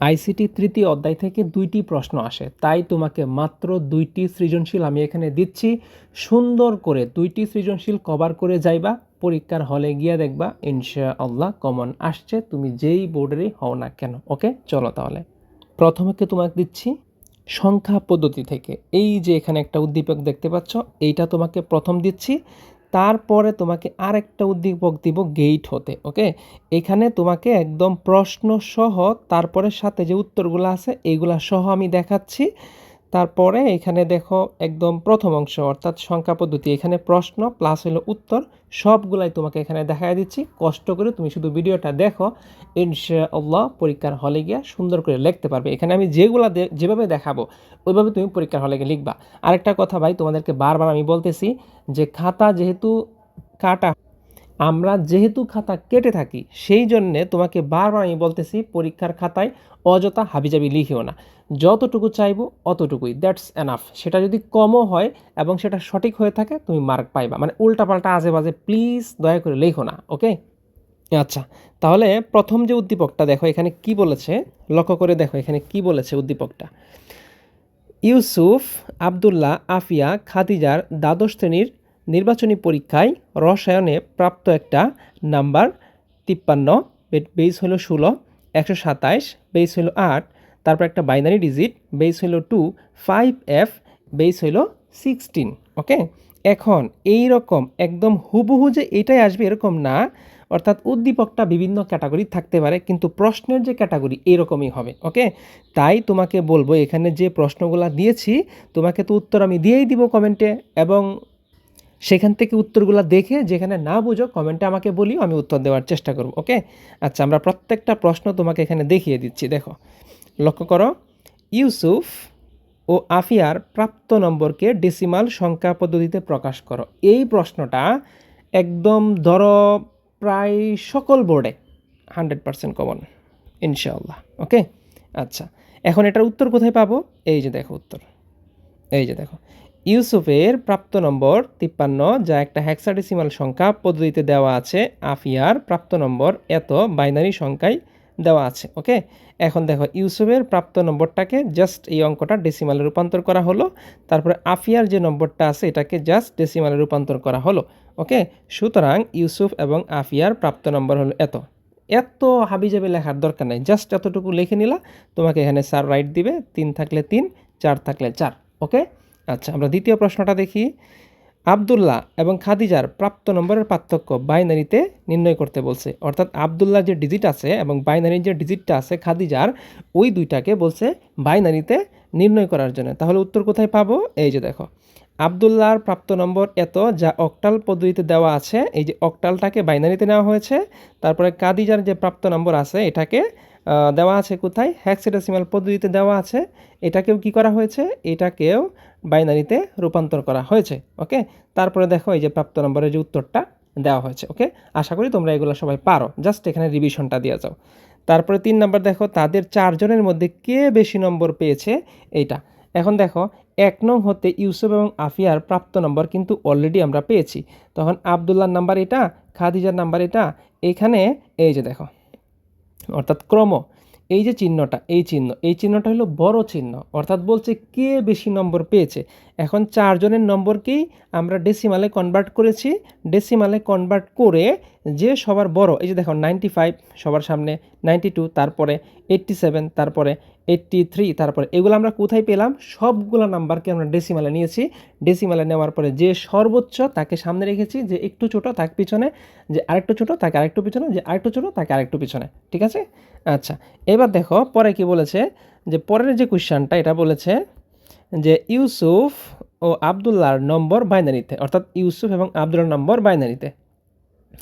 ICT তৃতীয় অধ্যায় থেকে দুইটি প্রশ্ন আসে। তাই তোমাকে মাত্র দুইটি সৃজনশীল আমি এখানে দিচ্ছি। সুন্দর করে দুইটি সৃজনশীল কভার করে যাইবা, পরীক্ষার হলে গিয়ে দেখবা ইনশা আল্লাহ কমন আসছে, তুমি যেই বোর্ডেরই হও না কেন, ওকে? চলো তাহলে। প্রথমে তোমাকে দিচ্ছি? সংখ্যা পদ্ধতি থেকে। এই যে এখানে একটা উদ্দীপক দেখতে পাচ্ছ, এইটা তোমাকে প্রথম দিচ্ছি। তারপরে তোমাকে আরেকটা উদ্দীপক দিব গেইট হতে ওকে এখানে তোমাকে একদম প্রশ্ন সহ তারপরে সাথে যে উত্তরগুলো আছে এইগুলা সহ আমি দেখাচ্ছি। তারপরে এখানে দেখো একদম প্রথম অংশ, অর্থাৎ সংখ্যা পদ্ধতি। এখানে প্রশ্ন প্লাস হলো উত্তর। সবগুলাই তোমাকে এখানে দেখাই দিচ্ছি। কষ্ট করে তুমি শুধু ভিডিওটা দেখো। ইনশাআল্লাহ পরীক্ষার হলে গিয়ে সুন্দর করে লিখতে পারবে। এখানে আমি যেগুলা যেভাবে দেখাবো, ওইভাবে তুমি পরীক্ষার হলে গিয়ে লিখবা। আরেকটা কথা ভাই, তোমাদেরকে বারবার আমি বলতেছি যে খাতা যেহেতু কাটা আমরা যেহেতু খাতা কেটে থাকি, সেই জন্যে তোমাকে বারবার আমি বলতেছি পরীক্ষার খাতায় অযথা হাবিজাবি লিখিও না। যতটুকু চাইব অতটুকুই, দ্যাটস এনাফ। সেটা যদি কমও হয় এবং সেটা সঠিক হয়ে থাকে, তুমি মার্ক পাইবা। মানে উল্টাপাল্টা আজে বাজে, প্লিজ দয়া করে লেখো না, ওকে? আচ্ছা তাহলে প্রথম যে উদ্দীপকটা, দেখো এখানে কি বলেছে? লক্ষ্য করে দেখো এখানে কি বলেছে উদ্দীপকটা। ইউসুফ, আবদুল্লাহ, আফিয়া, খাদিজার, দ্বাদশ শ্রেণির নির্বাচনী পরীক্ষায় রসায়নে প্রাপ্ত একটা নাম্বার তিপ্পান্ন বেস হলো ষোলো, একশো সাতাইশ বেস হলো আট, তারপর একটা বাইনারি ডিজিট বেস হলো টু, ফাইভ এফ বেস হলো সিক্সটিন, ওকে? এখন এই রকম একদম হুবহু যে এটাই আসবে এরকম না, অর্থাৎ উদ্দীপকটা বিভিন্ন ক্যাটাগরি থাকতে পারে, কিন্তু প্রশ্নের যে ক্যাটাগরি এরকমই হবে, ওকে? তাই তোমাকে বলব এখানে যে প্রশ্নগুলো দিয়েছি, তোমাকে তো উত্তর আমি দিয়েই দিব কমেন্টে, এবং সেখান থেকে উত্তরগুলো দেখে যেখানে না বুঝো কমেন্টে আমাকে বলিও, আমি উত্তর দেওয়ার চেষ্টা করব, ওকে? আচ্ছা আমরা প্রত্যেকটা প্রশ্ন তোমাকে এখানে দেখিয়ে দিচ্ছি, দেখো। লক্ষ্য করো, ইউসুফ ও আফিয়ার প্রাপ্ত নম্বরকে ডেসিমাল সংখ্যা পদ্ধতিতে প্রকাশ করো। এই প্রশ্নটা একদম ধরো প্রায় সকল বোর্ডে হান্ড্রেড পার্সেন্ট কমন ইনশাআল্লাহ, ওকে? আচ্ছা এখন এটার উত্তর কোথায় পাবো? এই যে দেখো উত্তর, এই যে দেখো। ইউসুফের প্রাপ্ত নম্বর তিপ্পান্ন, যা একটা হ্যাক্সাডেসিমাল সংখ্যা পদ্ধতিতে দেওয়া আছে। আফিয়ার প্রাপ্ত নম্বর এত, বাইনারি সংখ্যায় দেওয়া আছে, ওকে? এখন দেখো, ইউসুফের প্রাপ্ত নম্বরটাকে জাস্ট এই অঙ্কটা ডেসিমালে রূপান্তর করা হলো। তারপরে আফিয়ার যে নম্বরটা আছে, এটাকে জাস্ট ডেসিমালে রূপান্তর করা হলো, ওকে? সুতরাং ইউসুফ এবং আফিয়ার প্রাপ্ত নম্বর হলো এত। এত হাবিজাবি লেখার দরকার নেই জাস্ট এতটুকু লিখে নিলা। তোমাকে এখানে চার রাইট দিবে, তিন থাকলে তিন, চার থাকলে চার, ওকে? আচ্ছা আমরা দ্বিতীয় প্রশ্নটা দেখি। আবদুল্লাহ এবং খাদিজার প্রাপ্ত নম্বরের পার্থক্য বাইনারিতে নির্ণয় করতে বলছে। অর্থাৎ আবদুল্লাহ যে ডিজিট আছে এবং বাইনারির যে ডিজিটটা আছে খাদিজার, ওই দুইটাকে বলছে বাইনারিতে নির্ণয় করার জন্য। তাহলে উত্তর কোথায় পাবো? এই যে দেখো। আবদুল্লাহর প্রাপ্ত নম্বর এত যা অক্টাল পদ্ধতিতে দেওয়া আছে। এই যে অক্টালটাকে বাইনারিতে নেওয়া হয়েছে। তারপরে কাদিজার যে প্রাপ্ত নম্বর আছে, এটাকে দেওয়া আছে কোথায়? হ্যাক্সিডেসিমাল পদ্ধতিতে দেওয়া আছে। এটাকেও কি করা হয়েছে? এটাকেও বাইনারিতে রূপান্তর করা হয়েছে ওকে তারপরে দেখো এই যে প্রাপ্ত নম্বরের যে উত্তরটা দেওয়া হয়েছে ওকে আশা করি তোমরা এগুলো সবাই পারো। জাস্ট এখানে রিভিশনটা দিয়ে যাও। তারপরে তিন নম্বর দেখো, তাদের চারজনের মধ্যে কে বেশি নম্বর পেয়েছে? এইটা। এখন দেখো, এক নং হতে ইউসুফ এবং আফিয়ার প্রাপ্ত নম্বর কিন্তু অলরেডি আমরা পেয়েছি। তখন আবদুল্লার নাম্বার এটা, খাদিজার নাম্বার এটা। এইখানে এই যে দেখো অর্থাৎ ক্রম। এই যে চিহ্নটা, এই চিহ্ন, এই চিহ্নটা হলো বড় চিহ্ন। অর্থাৎ বলছে কে বেশি নম্বর পেয়েছে? এখন চারজনের নম্বরকেই আমরা ডেসিমালে কনভার্ট করেছি। ডেসিমালে কনভার্ট করে যে সবার বড়, এই যে দেখো নাইনটি ফাইভ সবার সামনে নাইনটি টু তারপরে এইট্টি সেভেন তারপরে এইট্টি থ্রি তারপরে, এগুলো আমরা কোথায় পেলাম? সবগুলো নাম্বারকে আমরা ডেসিমালে নিয়েছি। ডেসিমালে নেওয়ার পরে যে সর্বোচ্চ তাকে সামনে রেখেছি, যে একটু ছোট তাকে পিছনে, যে আরেকটু ছোট তাকে আরেকটু পিছনে, যে আরেকটু ছোট তাকে আরেকটু পিছনে, ঠিক আছে? আচ্ছা এবার দেখো, পরে কি বলেছে? যে পরের যে কোশ্চানটা এটা বলেছে যে ইউসুফ ও আবদুল্লাহর নম্বর বাইনারিতে, অর্থাৎ ইউসুফ এবং আবদুল্লার নম্বর বাইনারিতে।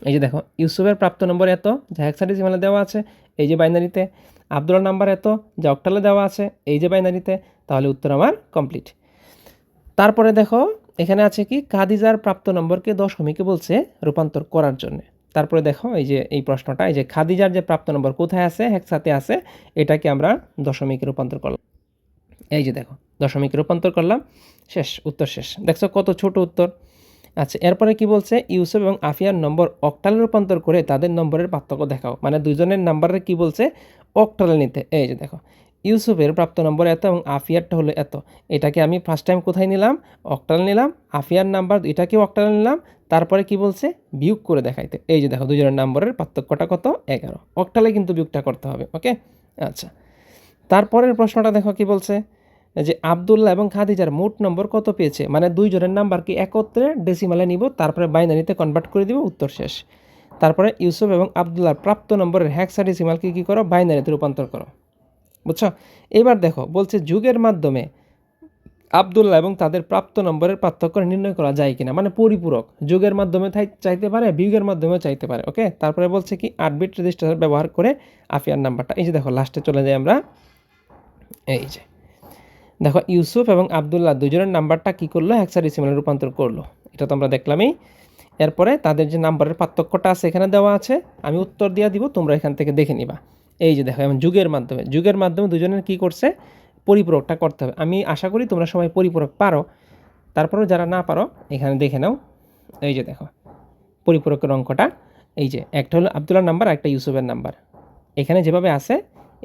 এই যে দেখো, ইউসুফের প্রাপ্ত নম্বর এত, যা হেক্সাডেসিমালে দেওয়া আছে, এই যে বাইনারিতে। আবদুল্লার নাম্বার এত, যা অক্টালে দেওয়া আছে, এই যে বাইনারিতে। তাহলে উত্তর আমার কমপ্লিট তারপরে দেখো, এখানে আছে কি খাদিজার প্রাপ্ত নম্বরকে দশমিকে বলছে রূপান্তর করার জন্য। তারপরে দেখো, এই যে, এই প্রশ্নটা, এই যে খাদিজার যে প্রাপ্ত নম্বর কোথায় আছে হেক্সাতে আছে, এটাকে আমরা দশমিকে রূপান্তর করলাম। এই যে দেখো, দশমিক রূপান্তর করলাম, শেষ, উত্তর শেষ। দেখছ কত ছোট উত্তর? আচ্ছা এরপরে কি বলছে? ইউসুফ এবং আফিয়ার নম্বর অক্টালে রূপান্তর করে তাদের নম্বরের পার্থক্য দেখাও। মানে দুজনের নাম্বারের কি বলছে? অক্টালে নিতে। এই যে দেখো, ইউসুফের প্রাপ্ত নম্বর এত এবং আফিয়ারটা হলো এত। এটাকে আমি ফার্স্ট টাইম কোথায় নিলাম? অক্টাল নিলাম, আফিয়ার নাম্বার, এটাকেও অক্টাল নিলাম। তারপরে কি বলছে? বিয়োগ করে দেখাইতে। এই যে দেখো দুজনের নম্বরের পার্থক্যটা কত? এগারো। অক্টালে কিন্তু বিয়োগটা করতে হবে ওকে আচ্ছা তারপরের প্রশ্নটা দেখো কি বলছে? যে আবদুল্লাহ এবং খাদিজার মোট নম্বর কত পেয়েছে? মানে দুইজনের নাম্বারকে একত্রে ডেসিমালে নিব, তারপরে বাইনারিতে কনভার্ট করে দিব, উত্তর শেষ। তারপরে ইউসুফ এবং আবদুল্লাহর প্রাপ্ত নম্বরের হ্যাক্সা ডেসিমালকে কী করো? বাইনারিতে রূপান্তর করো। বুঝছ? এবার দেখো, বলছে যুগের মাধ্যমে আবদুল্লাহ এবং তাদের প্রাপ্ত নম্বরের পার্থক্য নির্ণয় করা যায় কিনা? মানে পরিপূরক। যুগের মাধ্যমে চাইতে পারে, বিয়োগের মাধ্যমেও চাইতে পারে ওকে তারপরে বলছে কি আট বিট রেজিস্টার ব্যবহার করে আফিয়ার নাম্বারটা। এই যে দেখো লাস্টে চলে যাই আমরা। এই যে। দেখো, ইউসুফ এবং আবদুল্লাহ দুজনের নাম্বারটা কী করল? হেক্সাডেসিমালে রূপান্তর করল। এটা তো আমরা দেখলামই। এরপরে তাদের যে নাম্বারের পার্থক্যটা আছে, এখানে দেওয়া আছে। আমি উত্তর দিয়ে দিব, তোমরা এখান থেকে দেখে নিবা। এই যে দেখো, এবং যুগের মাধ্যমে যুগের মাধ্যমে দুজনের কী করছে? পরিপূরকটা করতে হবে। আমি আশা করি তোমরা সবাই পরিপূরক পারো। তারপরেও যারা না পারো, এখানে দেখে নাও। এই যে দেখো, পরিপূরকের অঙ্কটা। এই যে, একটা হলো আবদুল্লার নাম্বার একটা ইউসুফের নাম্বার। এখানে যেভাবে আছে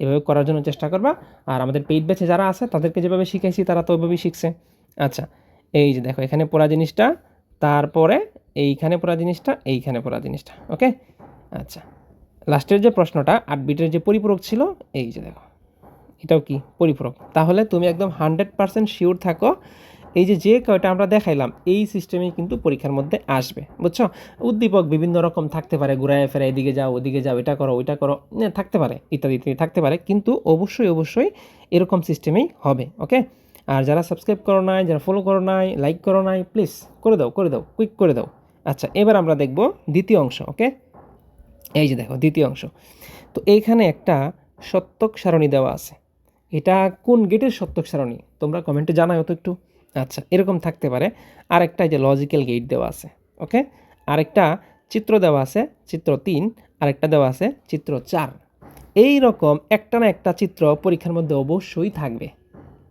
এভাবে করার জন্য চেষ্টা করবা। আর আমাদের পেইড ব্যাচে যারা আছে, তাদেরকে যেভাবে শিখাইছি তারা তো ওইভাবেই শিখছে। আচ্ছা এই যে দেখো, এখানে পড়া জিনিসটা, তারপরে এইখানে পড়া জিনিসটা, এইখানে পড়া জিনিসটা, ওকে? আচ্ছা লাস্টের যে প্রশ্নটা, আট বিটের যে পরিপূরক ছিল, এই যে দেখো, এটাও কি পরিপূরক? তাহলে তুমি একদম হান্ড্রেড পার্সেন্ট শিওর থাকো এই যে যে কয়টা আমরা দেখাইলাম, এই সিস্টেমেই কিন্তু পরীক্ষার মধ্যে আসবে, বুঝছ? উদ্দীপক বিভিন্ন রকম থাকতে পারে, ঘুরায় ফেরা এদিকে যাও, ওদিকে যাও, এটা করো, ওইটা করো থাকতে পারে, ইত্যাদি ইত্যাদি, থাকতে পারে, কিন্তু অবশ্যই অবশ্যই এরকম সিস্টেমেই হবে, ওকে? আর যারা সাবস্ক্রাইব করো নাই, যারা ফলো করো নাই লাইক করো নাই প্লিজ করে দাও করে দাও কুইক করে দাও। আচ্ছা এবার আমরা দেখব দ্বিতীয় অংশ, ওকে? এই যে দেখো, দ্বিতীয় অংশ। তো এইখানে একটা সত্যক সারণী দেওয়া আছে। এটা কোন গেটের সত্যক সারণী? তোমরা কমেন্টে জানাও তো একটু। আচ্ছা এরকম থাকতে পারে। আরেকটা যে লজিক্যাল গেট দেওয়া আছে ওকে আরেকটা চিত্র দেওয়া আছে, চিত্র তিন। আরেকটা দেওয়া আছে, চিত্র চার। এই রকম একটা না একটা চিত্র পরীক্ষার মধ্যে অবশ্যই থাকবে।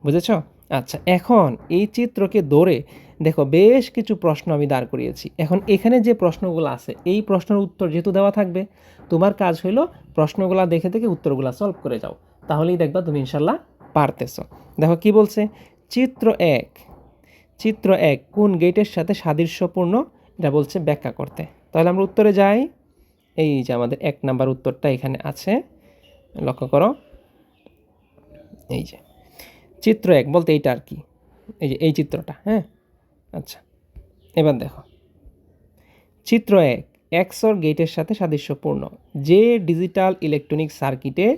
বুঝেছ? আচ্ছা এখন এই চিত্রকে ধরে দেখো, বেশ কিছু প্রশ্ন আমি দাঁড় করিয়েছি। এখন এখানে যে প্রশ্নগুলো আছে, এই প্রশ্নের উত্তর যেহেতু দেওয়া থাকবে, তোমার কাজ হলো প্রশ্নগুলো দেখে দেখে উত্তরগুলো সলভ করে যাও। তাহলেই দেখবা তুমি ইনশাল্লাহ পারতেছো। দেখো কি বলছে? চিত্র এক। চিত্র এক, কোন গেটের সাথে সাদৃশ্যপূর্ণ? এটা বলছে ব্যাখ্যা করতে। তাহলে আমরা উত্তরে যাই। এই যে আমাদের এক নাম্বার উত্তরটা এখানে আছে। লক্ষ্য করো। এই যে। চিত্র এক বলতে এইটা আর কি। এই যে, এই চিত্রটা হ্যাঁ? আচ্ছা। এবার দেখো। চিত্র এক, এক্সর গেটের সাথে সাদৃশ্যপূর্ণ। যে ডিজিটাল ইলেকট্রনিক সার্কিটে,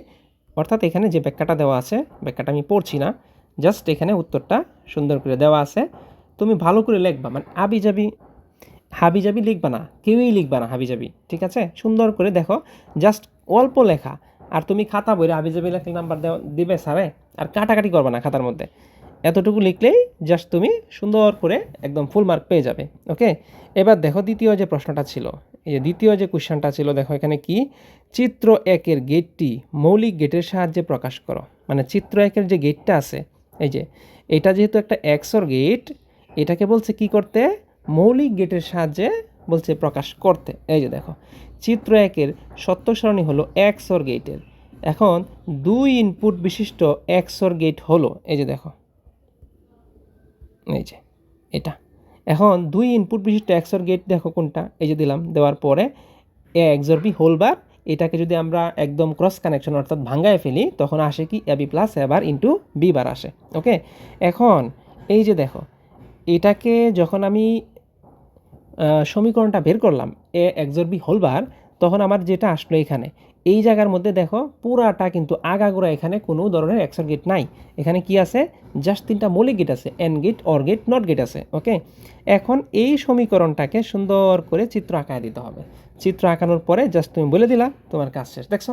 অর্থাৎ এখানে যে ব্যাখ্যাটা দেওয়া আছে, ব্যাখ্যাটা আমি পড়ছি না, জাস্ট এখানে উত্তরটা সুন্দর করে দেওয়া আছে। তুমি ভালো করে লিখবা মানে আবি যাবি হাবি যাবি লিখবা না, কেউই লিখবা না হাবি যাবি ঠিক আছে? সুন্দর করে দেখো জাস্ট অল্প লেখা, আর তুমি খাতা বইরে হাবি যাবি লেখলে নাম্বার দিবে স্যারে, আর কাটাকাটি করবা না খাতার মধ্যে। এতটুকু লিখলেই জাস্ট তুমি সুন্দর করে একদম ফুল মার্ক পেয়ে যাবে ওকে এবার দেখো দ্বিতীয় যে প্রশ্নটা ছিল, এই যে দ্বিতীয় যে কোশ্চেনটা ছিল, দেখো এখানে কি? চিত্র একের গেটটি মৌলিক গেটের সাহায্যে প্রকাশ করো মানে চিত্র একের যে গেটটা আছে, এই যে, এটা যেহেতু একটা এক্সর গেট এটাকে বলছে কি করতে? মৌলিক গেটের সাহায্যে বলছে প্রকাশ করতে। এই যে দেখো, চিত্র একের সত্য সারণী হলো এক্সর গেটের। এখন দুই ইনপুট বিশিষ্ট এক্সর গেট হলো, এই যে দেখো, এই যে এটা। এখন দুই ইনপুট বিশিষ্ট এক্সর গেট দেখো কোনটা? এই যে দিলাম, দেওয়ার পরে এ এক্সর বি হোল বার এটাকে যদি আমরা একদম ক্রস কানেকশন অর্থাৎ ভাঙ্গায় ফেলি, তখন আসে কি এ বি প্লাস এবার ইন্টু বি বার আসে। ওকে এখন এই যে দেখো এটাকে যখন আমি সমীকরণটা বের করলাম, এ এক্সর বি হোল বার তখন আমার যেটা আসলো এখানে, এই জায়গার মধ্যে দেখো পুরাটা কিন্তু আগাগোড়া এখানে কোনো ধরনের এক্সর গেট নাই। এখানে কি আছে? জাস্ট তিনটা মৌলিক গেট আছে and gate or gate not gate আছে ওকে এখন এই সমীকরণটাকে সুন্দর করে চিত্র আঁকায় দিতে হবে। চিত্র আঁকানোর পরে জাস্ট তুমি বলে দিলা, তোমার কাজ শেষ। দেখছ?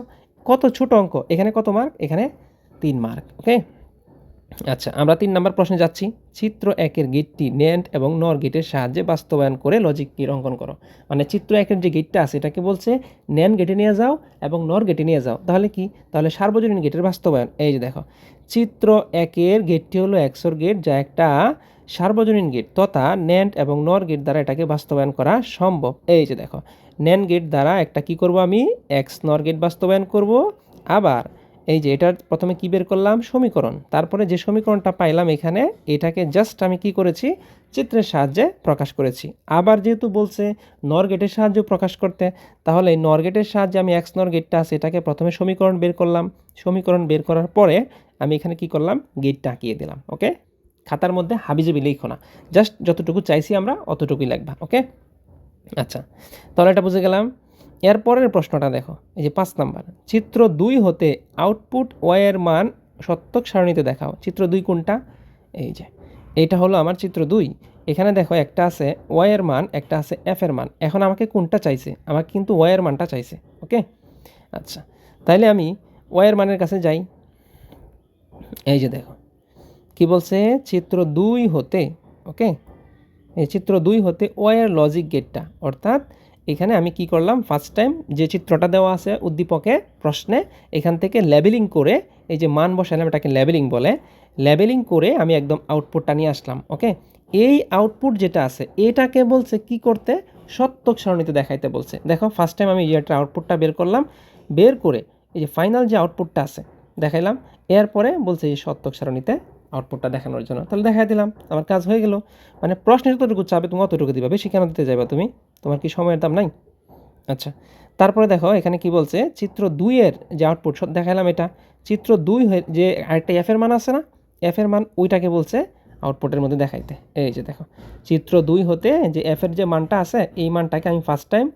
কত ছোট অঙ্ক, এখানে কত মার্ক এখানে তিন মার্ক ওকে আচ্ছা আমরা তিন নম্বর প্রশ্নে যাচ্ছি। চিত্র একের গেটটি ন্যান্ড এবং নর গেটের সাহায্যে বাস্তবায়ন করে লজিক কি অঙ্কন করো। মানে চিত্র একের যে গেটটা আছে, এটাকে বলছে ন্যান গেটে নিয়ে যাও এবং নর গেটে নিয়ে যাও। তাহলে কি? তাহলে সার্বজনীন গেটের বাস্তবায়ন। এই যে দেখো, চিত্র একের গেটটি হলো এক্সর গেট, যা একটা সার্বজনীন গেট তথা ন্যান্ড এবং নর গেট দ্বারা এটাকে বাস্তবায়ন করা সম্ভব। এই যে দেখো ন্যান্ড গেট দ্বারা একটা কি করব আমি? এক্স নর গেট বাস্তবায়ন করব। আবার এই যে এটার প্রথমে কি বের করলাম? সমীকরণ। তারপরে যে সমীকরণটা পাইলাম এখানে, এটাকে জাস্ট আমি কি করেছি? চিত্রের সাহায্যে প্রকাশ করেছি। আবার যেহেতু বলছে নর গেটের সাহায্যে প্রকাশ করতে, তাহলে এই নর গেটের সাহায্যে আমি এক্স নর গেটটা আছে, এটাকে প্রথমে সমীকরণ বের করলাম। সমীকরণ বের করার পরে আমি এখানে কি করলাম? গেটটা আঁকিয়ে দিলাম ওকে খাতার মধ্যে হাবিজাবি লিখো না। জাস্ট যতটুকু চাইছি আমরা, অতটুকুই লিখবা ওকে আচ্ছা তাহলে এটা বুঝে গেলাম। এর পরের প্রশ্নটা দেখো, এই যে পাঁচ নাম্বার। চিত্র দুই হতে আউটপুট ওয়াইয়ের মান সত্যক সারণীতে দেখাও। চিত্র দুই কোনটা? এই যে, এইটা হলো আমার চিত্র দুই। এখানে দেখো একটা আছে ওয়াইয়ের মান, একটা আছে এফ এর মান। এখন আমাকে কোনটা চাইছে? আমাকে কিন্তু ওয়াইয়ের মানটা চাইছে ওকে আচ্ছা তাইলে আমি ওয়াইয়ের মানের কাছে যাই। এই যে দেখো, কি বলছে? চিত্র দুই হতে ওকে এই চিত্র দুই হতে ওয়াইয়ের লজিক গেটটা অর্থাৎ এখানে আমি কি করলাম? ফার্স্ট টাইম যে চিত্রটা দেওয়া আছে উদ্দীপকে প্রশ্নে, এখান থেকে লেবেলিং করে, এই যে মান বসালাম, এটাকে লেবেলিং বলে লেবেলিং করে আমি একদম আউটপুটটা নিয়ে আসলাম ওকে এই আউটপুট যেটা আছে, এটাকে বলছে কি করতে? সত্যক সারণীতে দেখাইতে বলছে। দেখো ফার্স্ট টাইম আমি ইয়েটার আউটপুটটা বের করলাম, বের করে এই যে ফাইনাল যে আউটপুটটা আছে, দেখাইলাম, এরপরে বলছে এই সত্যক সারণীতে আউটপুটটা দেখানোর জন্য। তাহলে দেখাই দিলাম, আমার কাজ হয়ে গেল। মানে প্রশ্নের যতটুকু চাবে তুমি অতটুকু দিবা, বেশি কেন দিতে যাবে তুমি? তোমার কি সময়ের দাম নাই? আচ্ছা তারপরে দেখো, এখানে কি বলছে, চিত্র দুইয়ের যে আউটপুট দেখালাম এটা। চিত্র দুই হয়ে, যে আরেকটা এফের মান আছে না এফের মান ওইটাকে বলছে আউটপুটের মধ্যে দেখাইতে। এই যে দেখো, চিত্র দুই হতে যে এফের যে মানটা আছে, এই মানটাকে আমি ফার্স্ট টাইম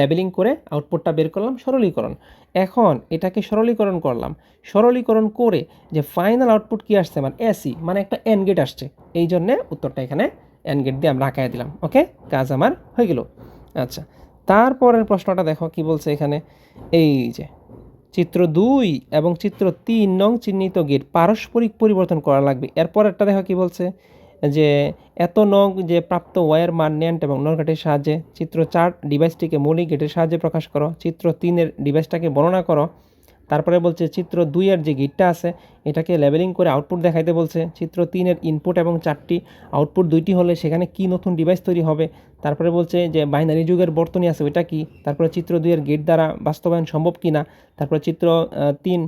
লেবেলিং করে আউটপুটটা বের করলাম, সরলীকরণ। এখন এটাকে সরলীকরণ করলাম। সরলীকরণ করে যে ফাইনাল আউটপুট কি আসছে মানে এসি মানে একটা এন গেট আসছে। এই জন্যে উত্তরটা এখানে এন গেট দিয়ে আমরা আঁকায় দিলাম, ওকে? কাজ আমার হয়ে গেল। আচ্ছা তারপরের প্রশ্নটা দেখো কি বলছে এখানে। এই যে চিত্র দুই এবং চিত্র তিন নং চিহ্নিত গেট পারস্পরিক পরিবর্তন করা লাগবে। এরপর একটা দেখো কি বলছে, যে এত নং যে প্রাপ্ত ওয়ার মান নেন্ট এবং নর গেটের সাহায্যে চিত্র চার ডিভাইসটিকে মৌলিক গেটের সাহায্যে প্রকাশ করো। চিত্র তিনের ডিভাইসটাকে বর্ণনা করো। তারপরে বলছে, চিত্র দুইয়ের যে গিটটা আছে, এটাকে লেবেলিং করে আউটপুট দেখাইতে বলছে। চিত্র তিনের ইনপুট এবং চারটি আউটপুট দুইটি হলে সেখানে কি নতুন ডিভাইস তৈরি হবে? তারপরে বলছে যে, বাইনারি যুগের বর্তনী আছে, ওইটা কি? তারপরে, চিত্র দুইয়ের গেট দ্বারা বাস্তবায়ন সম্ভব কি না তারপরে, চিত্র তিন,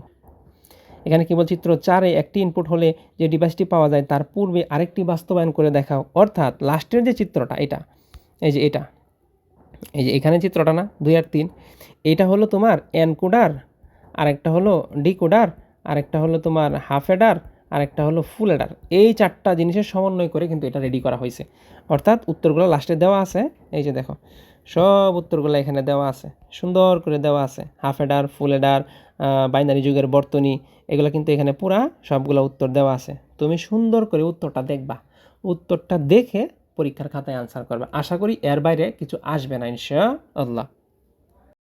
এখানে কেবল চিত্র চারে একটি ইনপুট হলে যে ডিভাইসটি পাওয়া যায়, তার পূর্বে আরেকটি বাস্তবায়ন করে দেখাও। অর্থাৎ লাস্টের যে চিত্রটা, এটা, এই যে এটা, এই যে এখানে চিত্রটা না, দুই আর তিন এইটা হলো তোমার এনকোডার আরেকটা হলো ডিকোডার, আরেকটা হলো তোমার হাফ এডার আরেকটা হলো ফুল এডার এই চারটা জিনিসের সমন্বয় করে কিন্তু এটা রেডি করা হয়েছে। অর্থাৎ উত্তরগুলো লাস্টে দেওয়া আছে, এই যে দেখো, সব উত্তরগুলো এখানে দেওয়া আছে। সুন্দর করে দেওয়া আছে, half adder full adder binary যুগের বর্তনী, এগুলো কিন্তু এখানে পুরা সবগুলো উত্তর দেওয়া আছে। তুমি সুন্দর করে উত্তরটা দেখবা। উত্তরটা দেখে পরীক্ষার খাতায় আনসার করবে। আশা করি এর বাইরে কিছু আসবে না ইনশা আল্লাহ